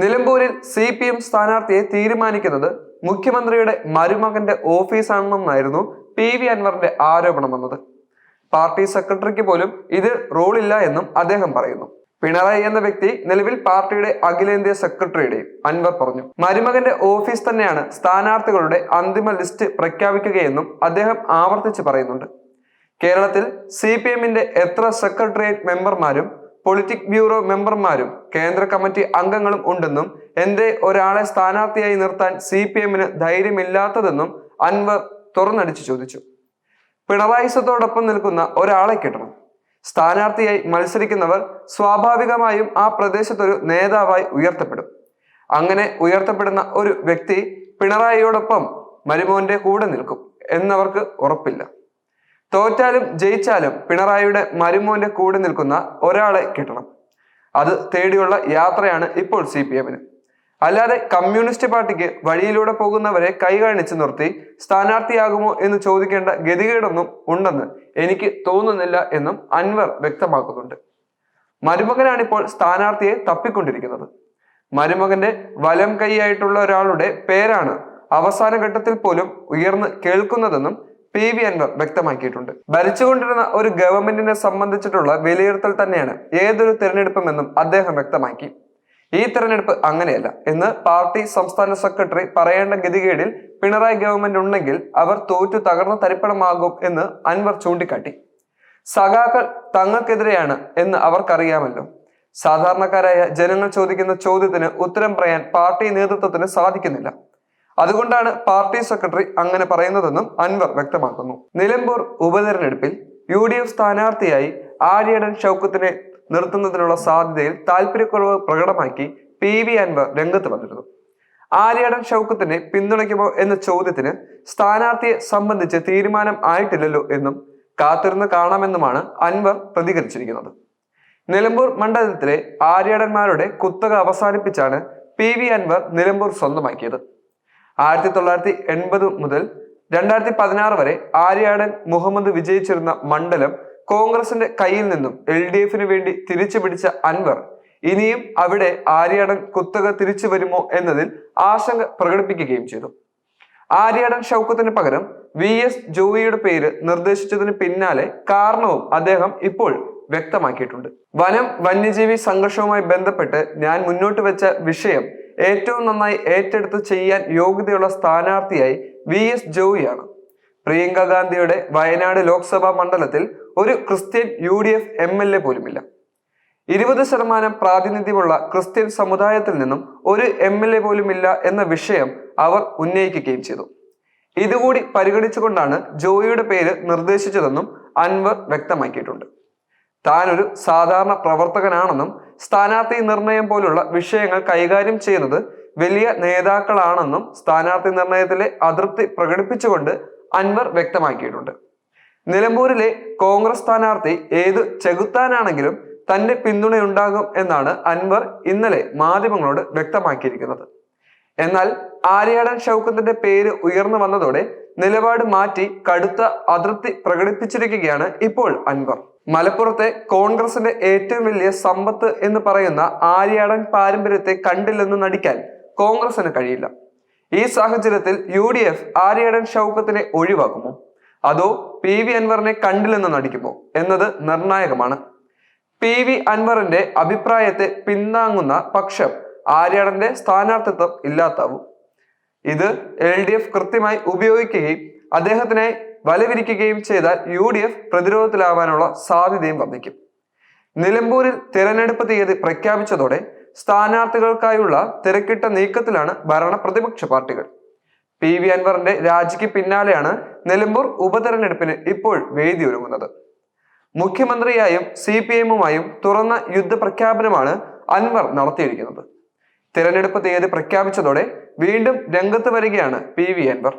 നിലമ്പൂരിൽ C P M സ്ഥാനാർത്ഥിയെ തീരുമാനിക്കുന്നത് മുഖ്യമന്ത്രിയുടെ മരുമകന്റെ ഓഫീസാണെന്നായിരുന്നു പി വി അൻവറിന്റെ ആരോപണം വന്നത്. പാർട്ടി സെക്രട്ടറിക്ക് പോലും ഇതിൽ റോളില്ല എന്നും അദ്ദേഹം പറയുന്നു. പിണറായി എന്ന വ്യക്തി നിലവിൽ പാർട്ടിയുടെ അഖിലേന്ത്യാ സെക്രട്ടറിയുടെയും അൻവർ പറഞ്ഞു. മരുമകന്റെ ഓഫീസ് തന്നെയാണ് സ്ഥാനാർത്ഥികളുടെ അന്തിമ ലിസ്റ്റ് പ്രഖ്യാപിക്കുകയെന്നും അദ്ദേഹം ആവർത്തിച്ച് പറയുന്നുണ്ട്. കേരളത്തിൽ സി പി എമ്മിന്റെ എത്ര സെക്രട്ടേറിയറ്റ് മെമ്പർമാരും പൊളിറ്റിക് ബ്യൂറോ മെമ്പർമാരും കേന്ദ്ര കമ്മിറ്റി അംഗങ്ങളും ഉണ്ടെന്നും എന്തേ ഒരാളെ സ്ഥാനാർത്ഥിയായി നിർത്താൻ സി പി എമ്മിന് ധൈര്യമില്ലാത്തതെന്നും അൻവർ തുറന്നടിച്ചു ചോദിച്ചു. പിണറായിസത്തോടൊപ്പം നിൽക്കുന്ന ഒരാളെ കിട്ടണം. സ്ഥാനാർത്ഥിയായി മത്സരിക്കുന്നവർ സ്വാഭാവികമായും ആ പ്രദേശത്തൊരു നേതാവായി ഉയർത്തപ്പെടും. അങ്ങനെ ഉയർത്തപ്പെടുന്ന ഒരു വ്യക്തി പിണറായിയോടൊപ്പം മരുമോന്റെ കൂടെ നിൽക്കും എന്നവർക്ക് ഉറപ്പില്ല. തോറ്റാലും ജയിച്ചാലും പിണറായിയുടെ മരുമോന്റെ കൂടെ നിൽക്കുന്ന ഒരാളെ കിട്ടണം. അത് തേടിയുള്ള യാത്രയാണ് ഇപ്പോൾ സി പി എമ്മിന്. അല്ലാതെ കമ്മ്യൂണിസ്റ്റ് പാർട്ടിക്ക് വഴിയിലൂടെ പോകുന്നവരെ കൈകാണിച്ചു നിർത്തി സ്ഥാനാർത്ഥിയാകുമോ എന്ന് ചോദിക്കേണ്ട ഗതികേടൊന്നും ഉണ്ടെന്ന് എനിക്ക് തോന്നുന്നില്ല എന്നും അൻവർ വ്യക്തമാക്കുന്നുണ്ട്. മരുമകനാണിപ്പോൾ സ്ഥാനാർത്ഥിയെ തപ്പിക്കൊണ്ടിരിക്കുന്നത്. മരുമകന്റെ വലം കൈയായിട്ടുള്ള ഒരാളുടെ പേരാണ് അവസാന ഘട്ടത്തിൽ പോലും ഉയർന്ന് കേൾക്കുന്നതെന്നും പി വി അൻവർ വ്യക്തമാക്കിയിട്ടുണ്ട്. ഭരിച്ചുകൊണ്ടിരുന്ന ഒരു ഗവൺമെന്റിനെ സംബന്ധിച്ചിട്ടുള്ള വിലയിരുത്തൽ തന്നെയാണ് ഏതൊരു തിരഞ്ഞെടുപ്പുമെന്നും അദ്ദേഹം വ്യക്തമാക്കി. ഈ തിരഞ്ഞെടുപ്പ് അങ്ങനെയല്ല. എന്ന് പാർട്ടി സംസ്ഥാന സെക്രട്ടറി പറയേണ്ട ഗതികേടിൽ പിണറായി ഗവൺമെന്റ് ഉണ്ടെങ്കിൽ അവർ തോറ്റു തകർന്ന തരിപ്പണമാകും എന്ന് അൻവർ ചൂണ്ടിക്കാട്ടി. സഖാക്കൾ തങ്ങൾക്കെതിരെയാണ് എന്ന് അവർക്കറിയാമല്ലോ. സാധാരണക്കാരായ ജനങ്ങൾ ചോദിക്കുന്ന ചോദ്യത്തിന് ഉത്തരം പറയാൻ പാർട്ടി നേതൃത്വത്തിന് സാധിക്കുന്നില്ല. അതുകൊണ്ടാണ് പാർട്ടി സെക്രട്ടറി അങ്ങനെ പറയുന്നതെന്നും അൻവർ വ്യക്തമാക്കുന്നു. നിലമ്പൂർ ഉപതെരഞ്ഞെടുപ്പിൽ യു ഡി എഫ് സ്ഥാനാർത്ഥിയായി ആര്യടൻ ഷൗക്കത്തിനെ നിർത്തുന്നതിനുള്ള സാധ്യതയിൽ താല്പര്യക്കുറവ് പ്രകടമാക്കി പി വി അൻവർ രംഗത്ത് വന്നിരുന്നു. ആര്യടൻ ഷൗക്കത്തിനെ പിന്തുണയ്ക്കുമോ എന്ന ചോദ്യത്തിന് സ്ഥാനാർത്ഥിയെ സംബന്ധിച്ച് തീരുമാനം ആയിട്ടില്ലല്ലോ എന്നും കാത്തിരുന്ന് കാണാമെന്നുമാണ് അൻവർ പ്രതികരിച്ചിരിക്കുന്നത്. നിലമ്പൂർ മണ്ഡലത്തിലെ ആര്യടന്മാരുടെ കുത്തക അവസാനിപ്പിച്ചാണ് പി വി അൻവർ നിലമ്പൂർ സ്വന്തമാക്കിയത്. ആയിരത്തി തൊള്ളായിരത്തി എൺപത് മുതൽ രണ്ടായിരത്തി പതിനാറ് വരെ ആര്യാടൻ മുഹമ്മദ് വിജയിച്ചിരുന്ന മണ്ഡലം കോൺഗ്രസിന്റെ കയ്യിൽ നിന്നും എൽ ഡി എഫിന് വേണ്ടി തിരിച്ചു പിടിച്ച അൻവർ. ഇനിയും അവിടെ ആര്യാടൻ കുത്തക തിരിച്ചു വരുമോ എന്നതിൽ ആശങ്ക പ്രകടിപ്പിക്കുകയും ചെയ്തു. ആര്യാടൻ ഷൗക്കത്തിന് പകരം വി എസ് ജോയിയുടെ പേര് നിർദ്ദേശിച്ചതിന് പിന്നാലെ കാരണവും അദ്ദേഹം ഇപ്പോൾ വ്യക്തമാക്കിയിട്ടുണ്ട്. വനം വന്യജീവി സംഘർഷവുമായി ബന്ധപ്പെട്ട് ഞാൻ മുന്നോട്ട് വെച്ച വിഷയം ഏറ്റവും നന്നായി ഏറ്റെടുത്ത് ചെയ്യാൻ യോഗ്യതയുള്ള സ്ഥാനാർത്ഥിയായി വി എസ് ജോയിയാണ്. പ്രിയങ്ക ഗാന്ധിയുടെ വയനാട് ലോക്സഭാ മണ്ഡലത്തിൽ ഒരു Christian U D F M L A പോലുമില്ല. ഇരുപത് ശതമാനം പ്രാതിനിധ്യമുള്ള ക്രിസ്ത്യൻ സമുദായത്തിൽ നിന്നും ഒരു എം എൽ എ പോലുമില്ല എന്ന വിഷയം അവർ ഉന്നയിക്കുകയും ചെയ്തു. ഇതുകൂടി പരിഗണിച്ചുകൊണ്ടാണ് ജോയിയുടെ പേര് നിർദ്ദേശിച്ചതെന്നും അൻവർ വ്യക്തമാക്കിയിട്ടുണ്ട്. താൻ ഒരു സാധാരണ പ്രവർത്തകനാണെന്നും സ്ഥാനാർത്ഥി നിർണയം പോലുള്ള വിഷയങ്ങൾ കൈകാര്യം ചെയ്യുന്നത് വലിയ നേതാക്കളാണെന്നും സ്ഥാനാർത്ഥി നിർണയത്തിലെ അതൃപ്തി പ്രകടിപ്പിച്ചുകൊണ്ട് അൻവർ വ്യക്തമാക്കിയിട്ടുണ്ട്. നിലമ്പൂരിലെ കോൺഗ്രസ് സ്ഥാനാർത്ഥി ഏത് ചെകുത്താനാണെങ്കിലും തന്റെ പിന്തുണയുണ്ടാകും എന്നാണ് അൻവർ ഇന്നലെ മാധ്യമങ്ങളോട് വ്യക്തമാക്കിയിരിക്കുന്നത്. എന്നാൽ ആര്യാടൻ ഷൗക്കത്തിന്റെ പേര് ഉയർന്നു വന്നതോടെ നിലപാട് മാറ്റി കടുത്ത അതൃപ്തി പ്രകടിപ്പിച്ചിരിക്കുകയാണ് ഇപ്പോൾ അൻവർ. മലപ്പുറത്തെ കോൺഗ്രസിന്റെ ഏറ്റവും വലിയ സമ്പത്ത് എന്ന് പറയുന്ന ആര്യാടൻ പാരമ്പര്യത്തെ കണ്ടില്ലെന്ന് നടിക്കാൻ കോൺഗ്രസിന് കഴിയില്ല. ഈ സാഹചര്യത്തിൽ യു ഡി എഫ് ആര്യാടൻ ഷൗക്കത്തിനെ ഒഴിവാക്കുമോ? അതോ പി വി അൻവറിനെ കണ്ടില്ലെന്ന് നടിക്കുമോ എന്നത് നിർണായകമാണ്. പി വി അൻവറിന്റെ അഭിപ്രായത്തെ പിന്താങ്ങുന്ന പക്ഷം ആര്യാടന്റെ സ്ഥാനാർത്ഥിത്വം ഇല്ലാത്താവും ഇത് എൽ ഡി എഫ് കൃത്യമായി ഉപയോഗിക്കുകയും അദ്ദേഹത്തിനായി വലവിരിക്കുകയും ചെയ്താൽ യു ഡി എഫ് പ്രതിരോധത്തിലാവാനുള്ള സാധ്യതയും വർദ്ധിക്കും. നിലമ്പൂരിൽ തിരഞ്ഞെടുപ്പ് തീയതി പ്രഖ്യാപിച്ചതോടെ സ്ഥാനാർത്ഥികൾക്കായുള്ള തിരക്കിട്ട നീക്കത്തിലാണ് ഭരണ പ്രതിപക്ഷ പാർട്ടികൾ. പി വി അൻവറിന്റെ രാജിക്ക് പിന്നാലെയാണ് നിലമ്പൂർ ഉപതെരഞ്ഞെടുപ്പിന് ഇപ്പോൾ വേദിയൊരുങ്ങുന്നത് മുഖ്യമന്ത്രിയായും സി പി എമ്മുമായും തുറന്ന യുദ്ധപ്രഖ്യാപനമാണ് അൻവർ നടത്തിയിരിക്കുന്നത്. തിരഞ്ഞെടുപ്പ് തീയതി പ്രഖ്യാപിച്ചതോടെ വീണ്ടും രംഗത്ത് വരികയാണ് പി വി അൻവർ.